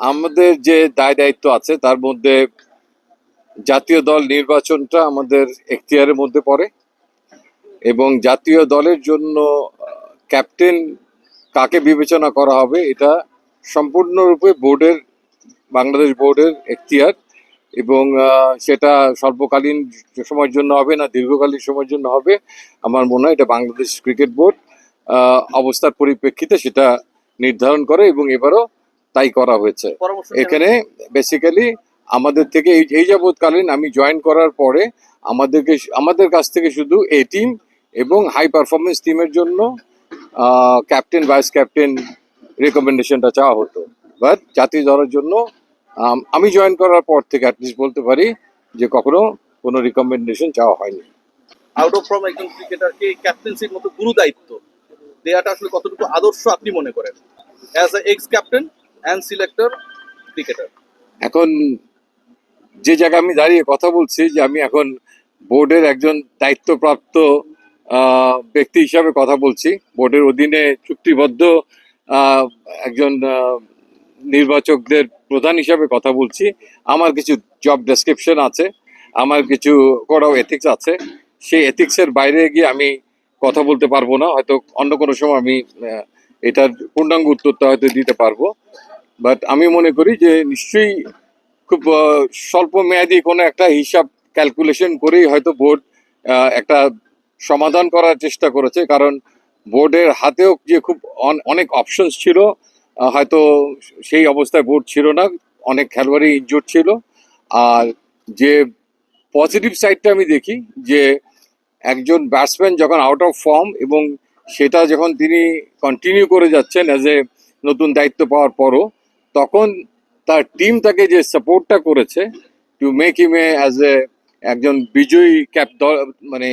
আমাদের যে দায় দায়িত্ব আছে, তার মধ্যে জাতীয় দল নির্বাচনটা আমাদের এখতিয়ারের মধ্যে পড়ে এবং জাতীয় দলের জন্য ক্যাপ্টেন কাকে বিবেচনা করা হবে, এটা সম্পূর্ণরূপে বোর্ডের, বাংলাদেশ বোর্ডের এখতিয়ার এবং সেটা স্বল্পকালীন সময়ের জন্য হবে না, দীর্ঘকালীন সময়ের জন্য হবে। আমার মনে হয় এটা বাংলাদেশ ক্রিকেট বোর্ড অবস্থার পরিপ্রেক্ষিতে সেটা নির্ধারণ করে এবং এবারও তাই করা হয়েছে। এখানে বেসিক্যালি আমাদের থেকে এই এই যাবৎকালীন আমি জয়েন করার পরে আমাদেরকে আমাদের কাছ থেকে শুধু এ টিম এবং হাই পারফরমেন্স টিমের জন্য ক্যাপ্টেন ভাইস ক্যাপ্টেন রেকমেন্ডেশনটা চাওয়া হতো। বাট জাতীয় দলের জন্য আমি জয়েন করার পর থেকে অ্যাটলিস্ট বলতে পারি যে কখনো কোনো রিকমেন্ডেশন চাওয়া হয়নি। আউট অফ ফর্ম একজন ক্রিকেটারকে ক্যাপ্টেন্সির মতো গুরু দায়িত্ব দেওয়াটা আসলে কতটুকু আদর্শ আপনি মনে করেন? As a ex captain and selector cricketer এখন যে জায়গায় আমি দাঁড়িয়ে কথা বলছি যে আমি এখন বোর্ডের একজন দায়িত্বপ্রাপ্ত ব্যক্তি হিসাবে কথা বলছি, বোর্ডের অধীনে চুক্তিবদ্ধ একজন নির্বাচকদের প্রধান হিসাবে কথা বলছি। আমার কিছু জব ডেসক্রিপশন আছে, আমার কিছু করাও এথিক্স আছে। সেই এথিক্সের বাইরে গিয়ে আমি কথা বলতে পারব না, হয়তো অন্য কোনো সময় আমি এটার পূর্ণাঙ্গ উত্তরটা হয়তো দিতে পারব। বাট আমি মনে করি যে নিশ্চয়ই খুব স্বল্প মেয়াদি কোনো একটা হিসাব ক্যালকুলেশন করেই হয়তো বোর্ড একটা সমাধান করার চেষ্টা করেছে। কারণ বোর্ডের হাতেও যে খুব অন- অনেক অপশনস ছিল হয়তো সেই অবস্থায় বোর্ড ছিল না, অনেক খেলোয়াড়ই ইনজুর ছিল। আর যে পজিটিভ সাইডটা আমি দেখি, যে একজন ব্যাটসম্যান যখন আউট অফ ফর্ম এবং সেটা যখন তিনি কন্টিনিউ করে যাচ্ছেন অ্যাজ এ নতুন দায়িত্ব পাওয়ার পরও তখন তার টিম তাকে যে সাপোর্টটা করেছে to make him a as a একজন বিজয়ী ক্যাপ দল মানে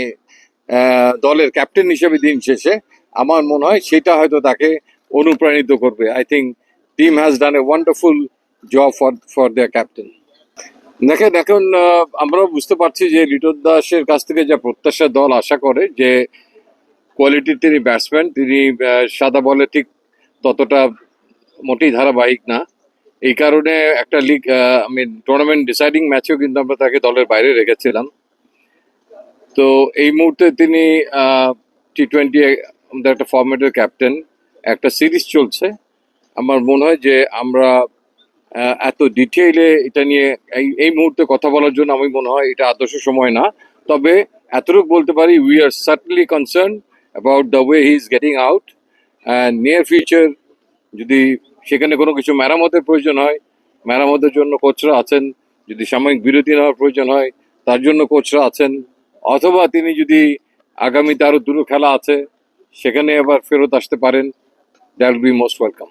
দলের ক্যাপ্টেন হিসেবে দিন শেষে, আমার মনে হয় সেটা হয়তো তাকে অনুপ্রাণিত করবে। I think team has done a wonderful job for for their captain দেখেন, এখন আমরাও বুঝতে পারছি যে লিটন দাসের কাছ থেকে যা প্রত্যাশা দল আশা করে যে কোয়ালিটির তিনি ব্যাটসম্যান তিনি সাদা বলে ঠিক ততটা মোটেই ধারাবাহিক না। এই কারণে একটা লিগ আমি টুর্নামেন্ট ডিসাইডিং ম্যাচেও কিন্তু আমরা তাকে দলের বাইরে রেখেছিলাম। তো এই মুহূর্তে তিনি টি টোয়েন্টি আমাদের একটা ফর্মেটের ক্যাপ্টেন একটা সিরিজ চলছে। আমার মনে হয় যে আমরা এত ডিটেইলে এটা নিয়ে এই এই মুহূর্তে কথা বলার জন্য আমি মনে হয় এটা আদর্শ সময় না। তবে এতটুকু বলতে পারি we are certainly concern about the way he is getting out and near future যদি সেখানে কোনো কিছু মেরামতের প্রয়োজন হয়, মেরামতের জন্য কোচরা আছেন, যদি সাময়িক বিরতি নেওয়ার প্রয়োজন হয়, তার জন্য কোচরা আছেন, অথবা তিনি যদি আগামীতে আরও দুটো খেলা আছে, সেখানে আবার ফেরত আসতে পারেন দ্যাট বি মোস্ট ওয়েলকাম